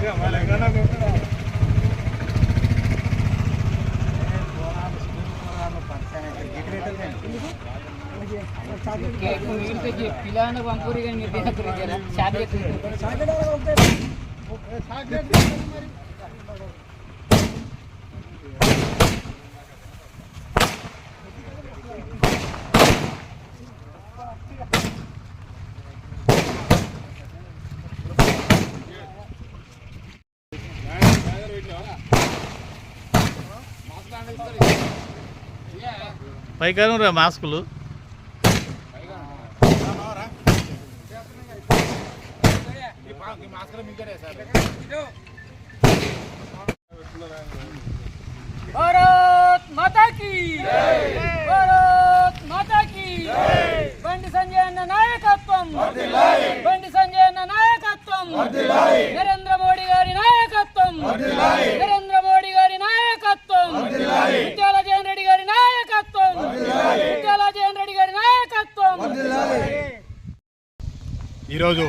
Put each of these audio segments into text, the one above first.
Mira, vale, gana con పిల్లలను పంపూరి కానీ మీరు తినకూరి జరా? పైకాను రా మాస్కులు. భారత్ మాతాకి భారత్ మాతాకి బండి సంజయ్ అన్న నాయకత్వం బండి సంజయ్ అన్న నాయకత్వం నరేంద్ర మోడీ గారి నాయకత్వం నరేంద్ర మోడీ గారి నాయకత్వం ముత్యాల జయన్ రెడ్డి గారి నాయకత్వం ముత్యాల జయన్ రెడ్డి గారి నాయకత్వం ఈరోజు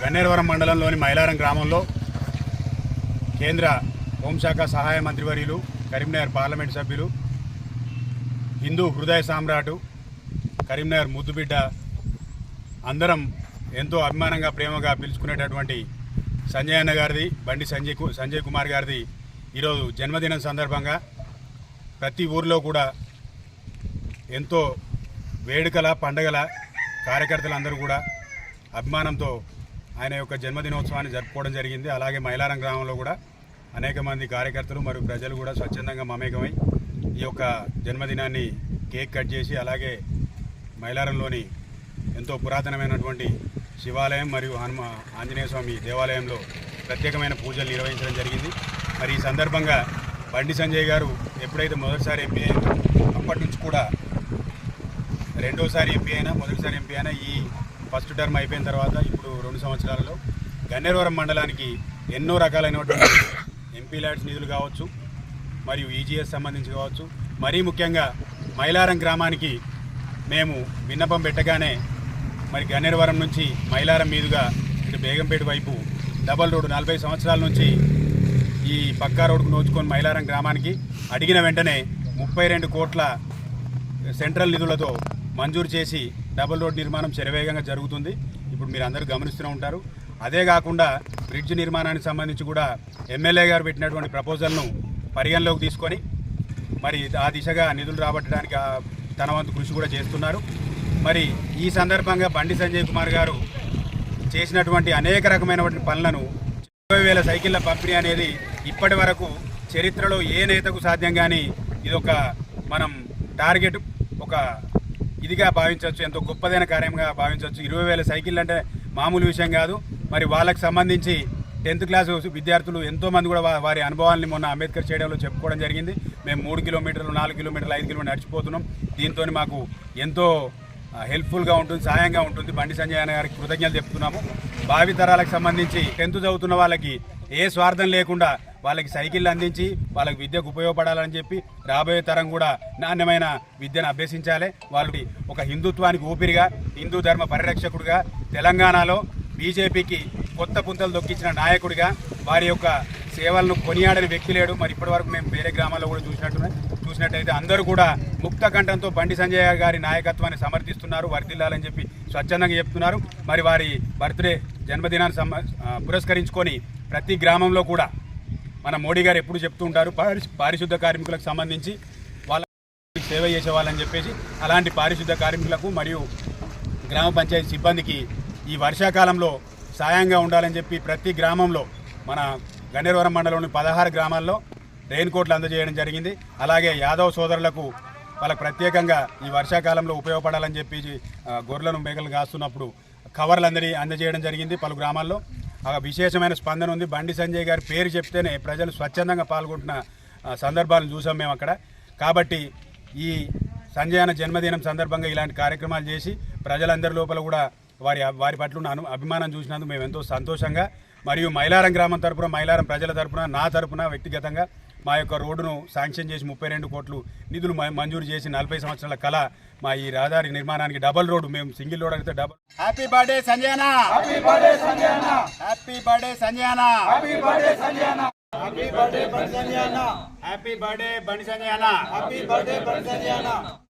గన్నేరవరం మండలంలోని మైలారం గ్రామంలో కేంద్ర హోంశాఖ సహాయ మంత్రివర్యులు కరీంనగర్ పార్లమెంట్ సభ్యులు హిందూ హృదయ సామ్రాటు కరీంనగర్ ముద్దుబిడ్డ అందరం ఎంతో అభిమానంగా ప్రేమగా పిలుచుకునేటటువంటి సంజయ్ అన్న గారిది బండి సంజయ్ సంజయ్ కుమార్ గారిది ఈరోజు జన్మదినం సందర్భంగా ప్రతి ఊరిలో కూడా ఎంతో వేడుకల పండగల కార్యకర్తలందరూ కూడా అభిమానంతో ఆయన యొక్క జన్మదినోత్సవాన్ని జరుపుకోవడం జరిగింది. అలాగే మైలారం గ్రామంలో కూడా అనేక మంది కార్యకర్తలు మరియు ప్రజలు కూడా స్వచ్ఛందంగా మమేకమై ఈ యొక్క జన్మదినాన్ని కేక్ కట్ చేసి అలాగే మైలారంలోని ఎంతో పురాతనమైనటువంటి శివాలయం మరియు హనుమ ఆంజనేయ స్వామి దేవాలయంలో ప్రత్యేకమైన పూజలు నిర్వహించడం జరిగింది. మరి ఈ సందర్భంగా బండి సంజయ్ గారు ఎప్పుడైతే మొదటిసారి ఎంపీ అయ్యారో అప్పటి నుంచి కూడా రెండోసారి ఎంపీ అయినా మొదటిసారి ఎంపీ అయినా ఈ ఫస్ట్ టర్మ్ అయిపోయిన తర్వాత ఇప్పుడు రెండు సంవత్సరాలలో గన్నేరవరం మండలానికి ఎన్నో రకాలైనటువంటి ఎంపీ ల్యాడ్స్ నిధులు కావచ్చు మరియు ఈజీఎస్ సంబంధించి కావచ్చు. మరీ ముఖ్యంగా మైలారం గ్రామానికి మేము విన్నపం పెట్టగానే మరి గన్నేరవరం నుంచి మైలారం మీదుగా ఇటు బేగంపేట వైపు డబల్ రోడ్డు నలభై సంవత్సరాల నుంచి ఈ పక్కా రోడ్డుకు నోచుకొని మైలారం గ్రామానికి అడిగిన వెంటనే ముప్పై రెండు కోట్ల సెంట్రల్ నిధులతో మంజూరు చేసి డబుల్ రోడ్ నిర్మాణం శరవేగంగా జరుగుతుంది. ఇప్పుడు మీరు అందరూ గమనిస్తూనే ఉంటారు. అదే కాకుండా బ్రిడ్జ్ నిర్మాణానికి సంబంధించి కూడా ఎమ్మెల్యే గారు పెట్టినటువంటి ప్రపోజల్ను పరిగణలోకి తీసుకొని మరి ఆ దిశగా నిధులు రాబట్టడానికి తన వంతు కృషి కూడా చేస్తున్నారు. మరి ఈ సందర్భంగా బండి సంజయ్ కుమార్ గారు చేసినటువంటి అనేక రకమైనటువంటి పనులను ఇరవై వేల సైకిళ్ళ పంపిణీ అనేది ఇప్పటి వరకు చరిత్రలో ఏ నేతకు సాధ్యం కానీ ఇది ఒక మనం టార్గెట్ ఒక ఇదిగా భావించవచ్చు ఎంతో గొప్పదైన కార్యంగా భావించవచ్చు. ఇరవై వేల సైకిళ్ళు అంటే మామూలు విషయం కాదు. మరి వాళ్ళకి సంబంధించి టెన్త్ క్లాస్ విద్యార్థులు ఎంతో మంది కూడా వారి అనుభవాల్ని మొన్న అంబేద్కర్ స్టేడియంలో చెప్పుకోవడం జరిగింది. మేము మూడు కిలోమీటర్లు నాలుగు కిలోమీటర్లు ఐదు కిలోమీటర్లు నడిచిపోతున్నాం. దీంతో మాకు ఎంతో హెల్ప్ఫుల్గా ఉంటుంది సహాయంగా ఉంటుంది. బండి సంజయ్ అన్న గారికి కృతజ్ఞతలు చెప్తున్నాము. భావితరాలకు సంబంధించి టెన్త్ చదువుతున్న వాళ్ళకి ఏ స్వార్థం లేకుండా వాళ్ళకి సైకిళ్ళు అందించి వాళ్ళకి విద్యకు ఉపయోగపడాలని చెప్పి రాబోయే తరం కూడా నాణ్యమైన విద్యను అభ్యసించాలి. వాళ్ళకి ఒక హిందుత్వానికి ఊపిరిగా హిందూ ధర్మ పరిరక్షకుడిగా తెలంగాణలో బీజేపీకి కొత్త పుంతలు దొక్కించిన నాయకుడిగా వారి యొక్క సేవలను కొనియాడని వ్యక్తి లేడు. మరి ఇప్పటివరకు మేము వేరే గ్రామాల్లో కూడా చూసినట్టు చూసినట్టయితే అందరూ కూడా ముక్త కంఠంతో బండి సంజయ్ గారి నాయకత్వాన్ని సమర్థిస్తున్నారు వర్ధిల్లాలని చెప్పి స్వచ్ఛందంగా చెప్తున్నారు. మరి వారి బర్త్డే జన్మదినాన్ని సమ పురస్కరించుకొని ప్రతి గ్రామంలో కూడా మన మోడీ గారు ఎప్పుడు చెప్తూ ఉంటారు పారి- పారిశుద్ధ కార్మికులకు సంబంధించి వాళ్ళ సేవ చేసే వాళ్ళని చెప్పేసి అలాంటి పారిశుద్ధ కార్మికులకు మరియు గ్రామ పంచాయతీ సిబ్బందికి ఈ వర్షాకాలంలో సాయంగా ఉండాలని చెప్పి ప్రతి గ్రామంలో మన గన్నేరవరం మండలంలోని పదహారు గ్రామాల్లో రెయిన్ కోట్లు అందజేయడం జరిగింది. అలాగే యాదవ్ సోదరులకు వాళ్ళకు ప్రత్యేకంగా ఈ వర్షాకాలంలో ఉపయోగపడాలని చెప్పి గొర్రెలను మేకలు కాస్తున్నప్పుడు కవర్లు అందరి అందజేయడం జరిగింది పలు గ్రామాల్లో. విశేషమైన స్పందన ఉంది. బండి సంజయ్ గారి పేరు చెప్తేనే ప్రజలు స్వచ్ఛందంగా పాల్గొంటున్న సందర్భాలను చూసాం మేము అక్కడ. కాబట్టి ఈ సంజయ్ అన్న జన్మదినం సందర్భంగా ఇలాంటి కార్యక్రమాలు చేసి ప్రజలందరి లోపల కూడా వారి వారి పట్ల ఉన్న అభిమానం చూసినందుకు మేము ఎంతో సంతోషంగా మరియు మైలారం గ్రామం తరపున మైలారం ప్రజల తరపున నా తరపున వ్యక్తిగతంగా మా యొక్క రోడ్డును శాంక్షన్ చేసి ముప్పై రెండు కోట్లు నిధులు మ- మంజూరు చేసి నలభై సంవత్సరాల కళ మా ఈ రహదారి నిర్మాణానికి డబల్ రోడ్డు. మేము సింగిల్ రోడ్ అయితే డబల్ హ్యాపీ బర్త్డే సంజయన హ్యాపీ బర్త్డే సంజయన హ్యాపీ బర్త్డే సంజయన హ్యాపీ బర్త్డే సంజయన హ్యాపీ బర్త్డే బండి సంజయన హ్యాపీ బర్త్డే బండి సంజయన హ్యాపీ బర్త్డే బండి సంజయన